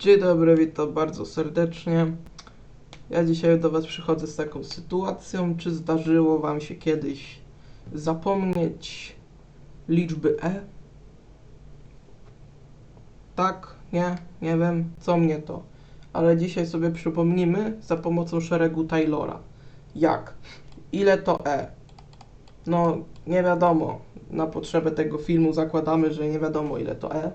Dzień dobry, witam bardzo serdecznie. Ja dzisiaj do Was przychodzę z taką sytuacją. Czy zdarzyło Wam się kiedyś zapomnieć liczby e? Tak, nie, nie wiem, co mnie to. Ale dzisiaj sobie przypomnimy za pomocą szeregu Taylora. Jak? Ile to e? No, nie wiadomo. Na potrzebę tego filmu zakładamy, że nie wiadomo ile to e.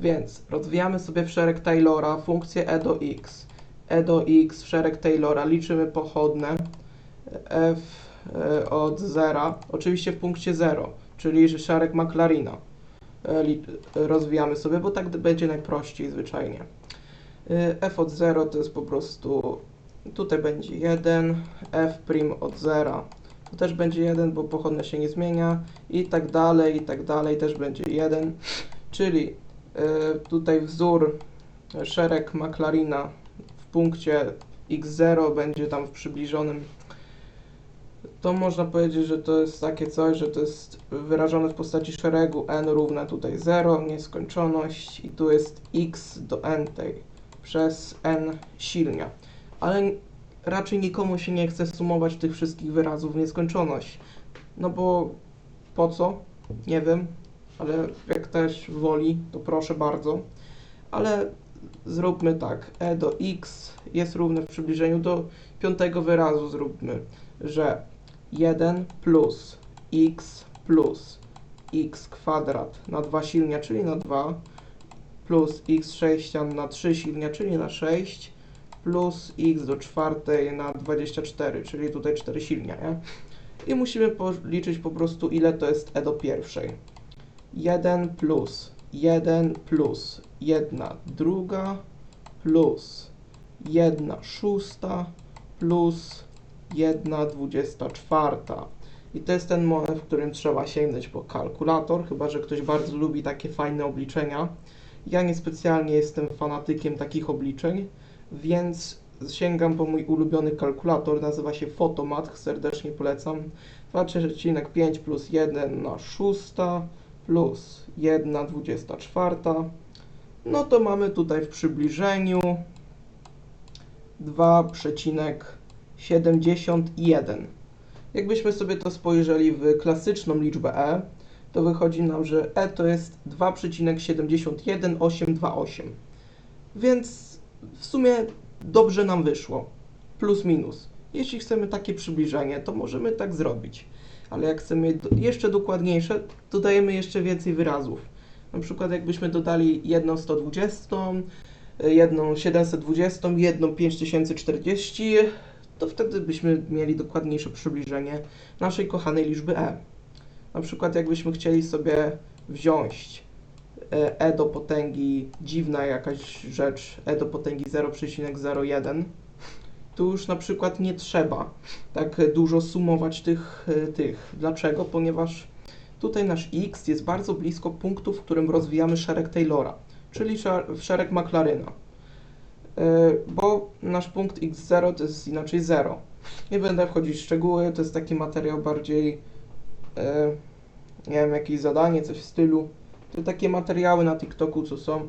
Więc rozwijamy sobie w szereg Taylora funkcję e do x. e do x w szereg Taylora liczymy pochodne f e, od 0, oczywiście w punkcie 0, czyli szereg Maclarina e, rozwijamy sobie, bo tak będzie najprościej zwyczajnie. E, f od 0 to jest po prostu, tutaj będzie 1, f od 0 to też będzie 1, bo pochodne się nie zmienia i tak dalej, i tak dalej też będzie 1, czyli E, tutaj wzór e, szereg Maclarina w punkcie x0 będzie tam w przybliżonym. To można powiedzieć, że to jest takie coś, że to jest wyrażone w postaci szeregu n równa tutaj 0, nieskończoność i tu jest x do n tej przez n silnia. Ale raczej nikomu się nie chce sumować tych wszystkich wyrazów w nieskończoność. No bo po co? Nie wiem, ale jak ktoś woli, to proszę bardzo. Ale zróbmy tak, e do x jest równe w przybliżeniu do piątego wyrazu zróbmy, że 1 plus x plus x kwadrat na 2 silnia, czyli na 2, plus x sześcian na 3 silnia, czyli na 6, plus x do czwartej na 24, czyli tutaj 4 silnia, nie? I musimy policzyć po prostu ile to jest e do pierwszej. 1 plus 1 plus 1 druga plus 1 szósta plus 1 dwudziesta czwarta. I to jest ten moment, w którym trzeba sięgnąć po kalkulator, chyba że ktoś bardzo lubi takie fajne obliczenia. Ja niespecjalnie jestem fanatykiem takich obliczeń, więc sięgam po mój ulubiony kalkulator, nazywa się Photomat, serdecznie polecam. 2,5 plus 1 na szósta plus 1 24. No to mamy tutaj w przybliżeniu 2,71. Jakbyśmy sobie to spojrzeli w klasyczną liczbę e, to wychodzi nam, że e to jest 2,71828. Więc w sumie dobrze nam wyszło. Plus minus. Jeśli chcemy takie przybliżenie, to możemy tak zrobić ale jak chcemy jeszcze dokładniejsze, dodajemy jeszcze więcej wyrazów. Na przykład jakbyśmy dodali jedną 120, y, jedną 720, jedną 5040, to wtedy byśmy mieli dokładniejsze przybliżenie naszej kochanej liczby e. Na przykład jakbyśmy chcieli sobie wziąć e, e do potęgi, dziwna jakaś rzecz, e do potęgi 0,01, tu już na przykład nie trzeba tak dużo sumować tych, e, tych. Dlaczego? Ponieważ tutaj nasz x jest bardzo blisko punktu, w którym rozwijamy szereg Taylora, czyli szer- szereg Maclaryna. E, Bo nasz punkt x0 to jest inaczej 0. Nie będę wchodzić w szczegóły, to jest taki materiał bardziej, e, nie wiem, jakieś zadanie, coś w stylu. To takie materiały na TikToku, co są,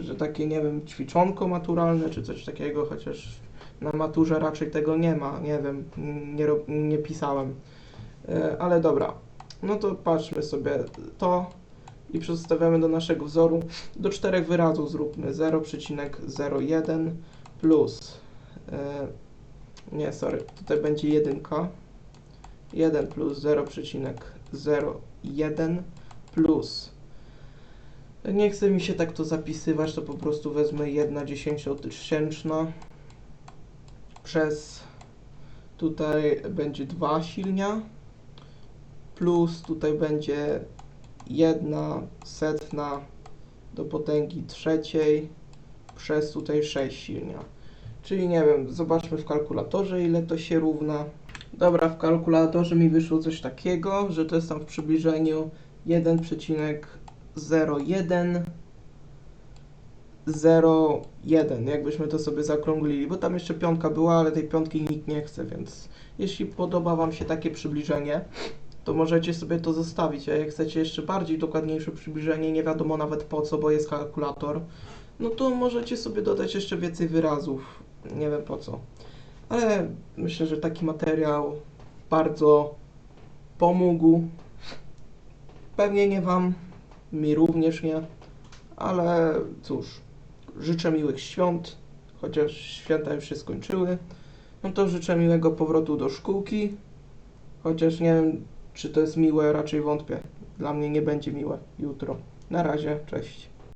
że takie, nie wiem, ćwiczonko maturalne, czy coś takiego, chociaż na maturze raczej tego nie ma, nie wiem, nie, nie pisałem. E, Ale dobra, no to patrzmy sobie to i przedstawiamy do naszego wzoru. Do czterech wyrazów zróbmy. 0,01 plus, e, nie sorry, tutaj będzie jedynka, 1 plus 0,01 plus. Nie chce mi się tak to zapisywać, to po prostu wezmę 1 dziesięciotysięczna przez tutaj będzie 2 silnia plus tutaj będzie 1 setna do potęgi trzeciej przez tutaj 6 silnia. Czyli nie wiem, zobaczmy w kalkulatorze ile to się równa. Dobra, w kalkulatorze mi wyszło coś takiego, że to jest tam w przybliżeniu 1,01 0,1, jakbyśmy to sobie zaokrąglili, bo tam jeszcze piątka była, ale tej piątki nikt nie chce, więc jeśli podoba Wam się takie przybliżenie, to możecie sobie to zostawić, a jak chcecie jeszcze bardziej dokładniejsze przybliżenie, nie wiadomo nawet po co, bo jest kalkulator, no to możecie sobie dodać jeszcze więcej wyrazów. Nie wiem po co. Ale myślę, że taki materiał bardzo pomógł. Pewnie nie Wam, mi również nie, ale cóż, życzę miłych świąt, chociaż święta już się skończyły. No to życzę miłego powrotu do szkółki, chociaż nie wiem, czy to jest miłe, raczej wątpię. Dla mnie nie będzie miłe jutro. Na razie, cześć.